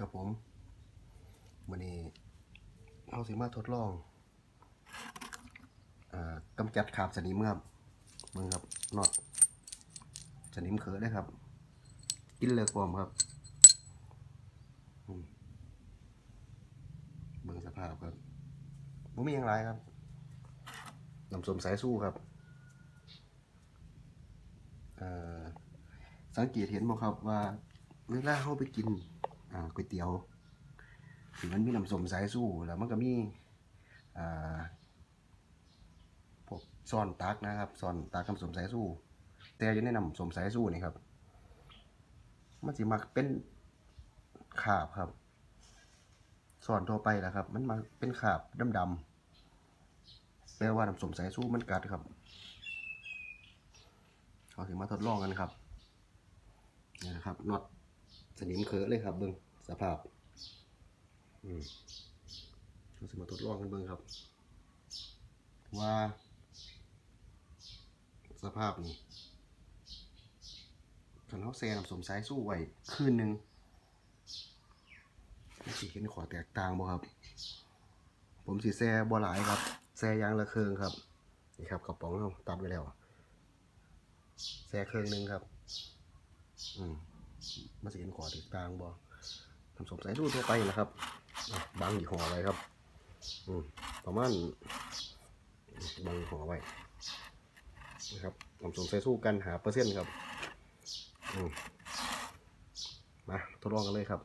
กับผมวันนี้เอาสิมาทดลองอากำจัดขาบสนิมครับมึงครับน็อตสนิมเขอได้ครับ กินเลิกพร้อมครับอืมเบิ่งสภาพครับผมมีอย่างไรครับน้ำสมสายสู้ครับสังเกตเห็นบ่ครับว่าเวลาเข้าไปกิน อ่าก๋วยเตี๋ยวที่มันมีน้ำส้มสายสู้แล้วมันก็มีอ่าพวกซ่อนตักนะครับซ่อนตักน้ำส้มสายสู้ แต่อยู่ในน้ำส้มสายสู้นี่ครับ มันสิมักเป็นขาบครับซ่อนทั่วไปแหละครับ มันมาเป็นขาบดำๆแปลว่าน้ำส้มสายสู้มันกัดครับเราถึงมาทดลองกันครับนี่นะครับน็อต สนิมเขอะเลยครับเบิ้งสภาพ อืมเราสิมาทดลองกันเบิ้งครับ ว่า สภาพนี่คันเขาแซน้ำสมสายสู้ไหวคืนหนึ่งสิเห็นขอแตกต่างบ่ครับ ผมสิแซ่บ่หลายครับแซ่ยางละเครื่องครับนี่ครับกระป๋องเราตัดไว้แล้วแซ่เครื่องหนึงครับ อืม มาสิเห็นขอแตกต่างบ่ทำสมสายสู้ทั่วไปนะครับ บางยี่ห้อไว้ครับอืมประมาณบางยี่ห้อไว้นะครับทำสมสายสู้กันหาเปอร์เซ็นต์ครับอืมมาทดลองกันเลยครับ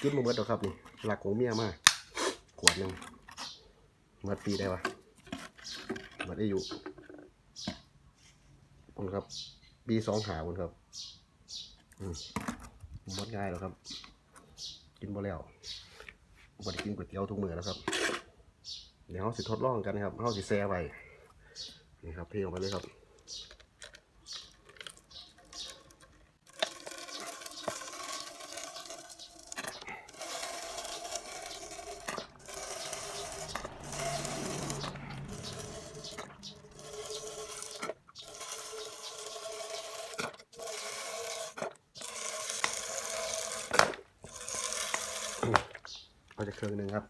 กินมาเบิดแล้วครับนี่หลักของเมียมากขวดหนึ่งเมื่อปีได้ปะเมื่ออายุคุณครับ ปีสองหาคุณครับอืมหมดง่ายแล้วครับ กินบ่แล้วบ่ได้กินก๋วยเตี๋ยวทุกมื้อแล้วครับ เดี๋ยวเขาสิทดลองกันครับเขาสิแซ่ไปนี่ครับเทลงไปเลยครับ ก็จะเครื่องหนึ่งครับ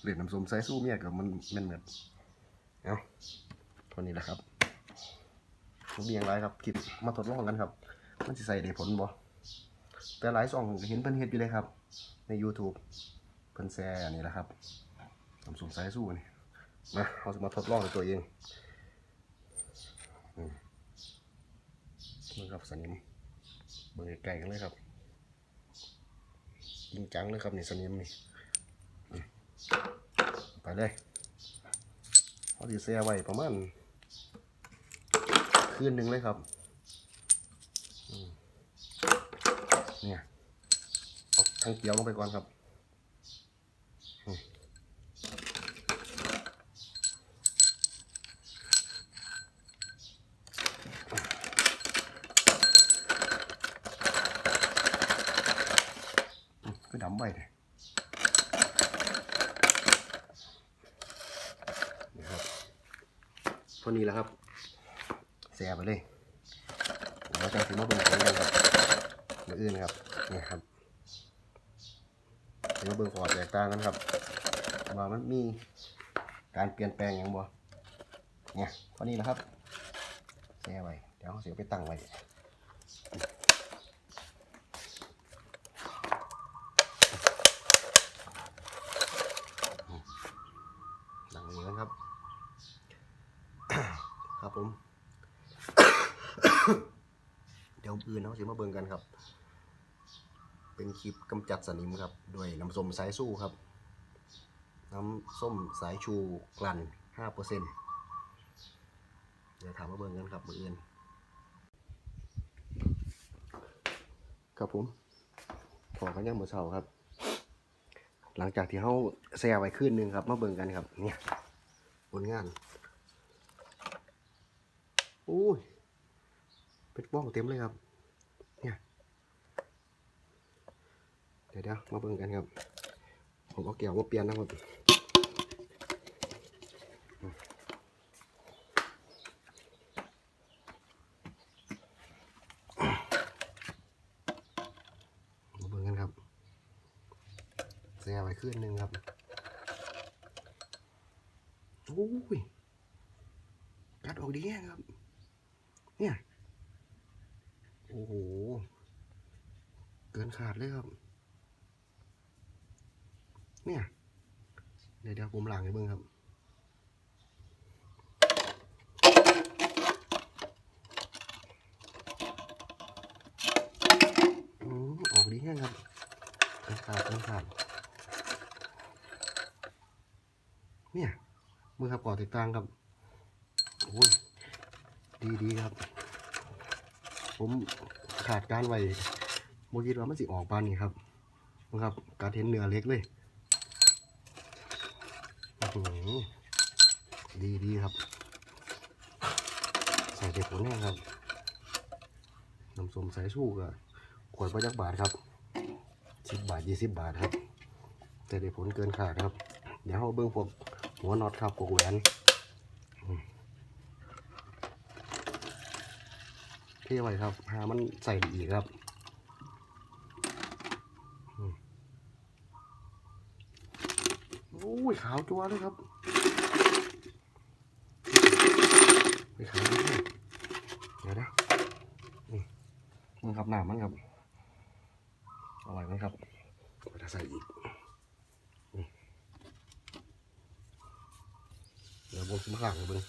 เหรียญน้ำส้มสายสู้เมียกับมันมันเหมือนเอาเท่านี้แหละครับผมมีอย่างไรครับคิดมาทดลองกันครับ มันจะใส่ได้ผลบ่แต่หลายซองเห็นเพิ่นเฮ็ดอยู่เลยครับ ใน YouTube เพิ่นแชร์นนี้แหละครับน้ำส้มสายสู้นี่มาเราจะมาทดลองด้วยตัวเองอืมนี่ครับสนิม เบิ่งไกลกันเลยครับจริงจังเลยครับนี่สนิมนี่ไปเลยเขาดีเสียไว้ประมาณคืนหนึ่งเลยครับเนี่ยเอาทั้งเกี๊ยวลงไปก่อนครับอืมก็ดำไปเลยนี่ครับเท่านี้แหล้วครับแซ่ไปเลยเราจะถึงมาเบิ่งผลกันครับเดี๋ยวอื่นครับนี่ครับถึงมาเบิ่งขอแตกต่างกันครับว่ามันมีการเปลี่ยนแปลงอย่างบ่เนี่ยเท่านี้แหล้วครับแซ่ไปเดี๋ยวเขาเสียไปตั้งไว้ ดังนี้นะครับ ครับผม เดี๋ยว อื่นเขาจะมาเบิ่งกันครับ เป็นคลิปกำจัดสนิมครับด้วยน้ำส้มสายสู้ครับ น้ำส้มสายชูกลั่นห้าเดี๋ยวถามมาเบิ่งกันครับมืออื่นครับผมพอกันยังมือเช้าครับ หลังจากที่เขาแซ่ไว้คืนหนึงครับ มาเบิ่งกันครับ เนี่ยผลงานโอ้ย เป็นบ้องเต็มเลยครับ เดี๋ยวเดี๋ยวมาเบิ่งกันครับ ผมเอาแก้วมาเปลี่ยนนะครับมาเบิ่งกันครับแซ่ไว้ขึ้นหนึ่งครับโอ้ยกัดออกดีแง่ครับ เนี่ย โอ้โห เกินขาดเลยครับ เนี่ย เดี๋ยวเดี๋ยวผมล้างให้เบิ่งครับอืมออกดีแห้งครับเกินขาดเกินขาดเนี่ยมือครับก่อติดตั้งครับโอ้ยดีดีครับ ผมขาดการไว้โมคิดว่ามันสิออกปานนี้ครับมึงครับ การเห็นเนื้อเล็กเลยอื้อหือ ดีดีครับ ใส่เด็ดผลแน่ครับน้ำส้มสายชูก็ขวดประจักบาทครับสิบบาทยี่สิบบาทครับ แต่ได้ผลเกินขาดครับ เดี๋ยวเราเบิ่งพวกหัวน็อตครับพวกแหวนเท่ไว้ครับหามันใส่อีกครับโอ้ยขาวจัวเลยครับไปขาวเลยเดี๋ยวนะนี่ มันครับหนามันครับอร่อยไหมครับเราจะใส่อีกเดี๋ยวผมชิมข้างให้เบิ่ง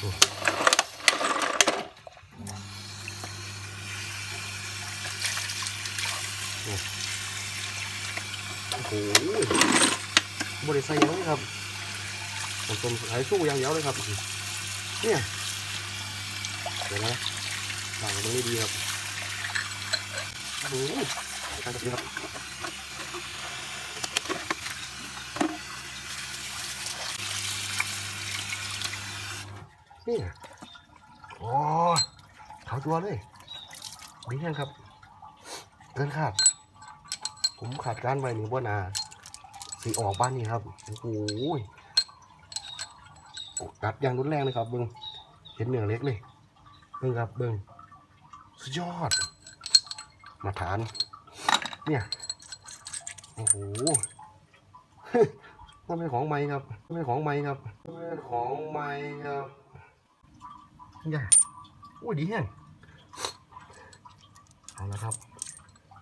โอ้โอ้โหบริใส่หยังครับ ผมต้มสายสู้อย่างเดียวเลยครับ เนี่ยเดี๋ยวนะล้างมันไม่ดีครับโอ้โหใส่กันดีครับนี่โอ้ยขาวจัวเลยดียังครับ เกินขาด ผมขาดการไว้นี่ว่านาสีออกบ้านนี่ครับ โอ้โห กัดอย่างรุนแรงเลยครับเบิ้งเห็นเนื้อเล็กเลยเบิ้งครับเบิ้งสุดยอด มาฐาน เนี่ยโอ้โหมันเป็นของใหม่ครับมันเป็นของใหม่ครับมันเป็นของใหม่ครับอย่าโอ้ยดีแฮงเอาละครับ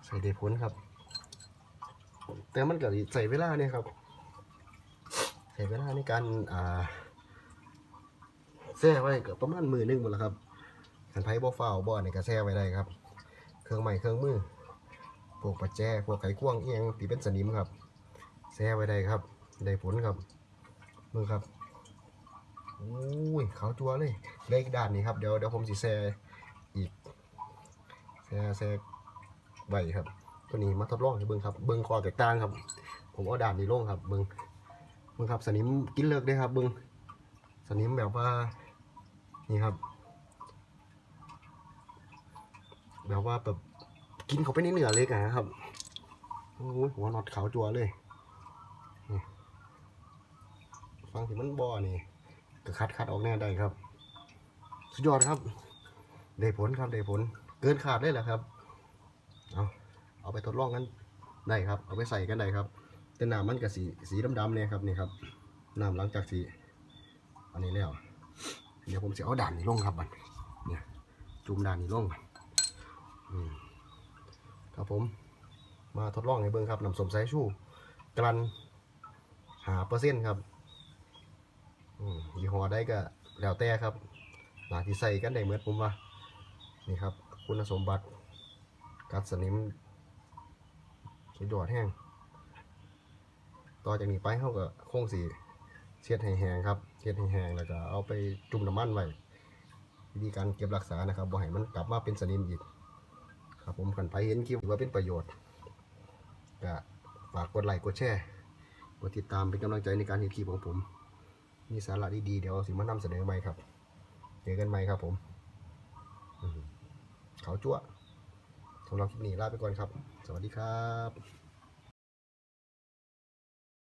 ใส่เดผลครับ แต่มันก็ใส่เวลาเนี่ยครับ ใส่เวลาในการอ่า แช่ไว้เกือบประมาณมือนึงหมดแล้วครับขันไพ่บ่ฟ้าวบ่เนี่ยก็แช่ไว้ได้ครับ เครื่องใหม่เครื่องมือพวกประแจพวกไขควงเอียงตีเป็นสนิมครับแช่ไว้ได้ครับ ได้ผลครับมึงครับโอ้ยขาวจัวเลยเลขด้านนี้ครับเดี๋ยวเดี๋ยวผมสิแช่อีกแช่แช่ใบครับ ตัวนี้มาทดลองให้เบิ้งครับเบิ้งคอแตกต่างครับ ผมเอาด้านนี้ลงครับเบิ้งเบิ้งครับสนิมกินเลิกได้ครับเบิ้งสนิมแบบว่า นี่ครับ แบบว่าแบบกินเขาไปในเนื้อเล็กอะนะครับโอ้ยหัวน็อตขาวจัวเลยฟังที่มันบ่อนี่ก็คัดคัดออกแน่ได้ครับ สุดยอดครับ ได้ผลครับได้ผล เกินขาดเลยแหละครับ เอาเอาไปทดลองกันได้ครับ เอาไปใส่กันได้ครับ แต่น้ำมันกับสีสีดำๆเนี่ยครับนี่ครับน้ำหลังจากสีอันนี้แล้ว ดี๋ยวผมจะเอาด่านนี้ลงครับบัดเนี่ยจุ่มด่านนี้ลงอืมครับผม มาทดลองให้เบิ่งครับน้ำส้มสายชูกลันหาเปอร์เซ็นต์ครับอืมยี่ห้อได้ก็แล้วแต่ครับหนาที่ใส่กันได้เหมือนผมว่านี่ครับ คุณสมบัติกัดสนิมสุดยอดแห้ง ต่อจากนี้ไปเขาก็คงสีเช็ดให้แห้งครับ เช็ดให้แห้งแล้วก็เอาไปจุ่มน้ำมันไว้วิธีการเก็บรักษานะครับบ่ให้มันกลับมาเป็นสนิมอีกครับผมขันไปเห็นคลิปว่าเป็นประโยชน์ก็ฝากกดไลค์กดแชร์กดติดตามเป็นกำลังใจในการเห็นคลิปของผมมีสาระดีๆเดี๋ยวสิมานำเสนอใหม่ครับเจอกันใหม่ครับผมเขาจั่วสำหรับคลิปนี้ลาไปก่อนครับ สวัสดีครับ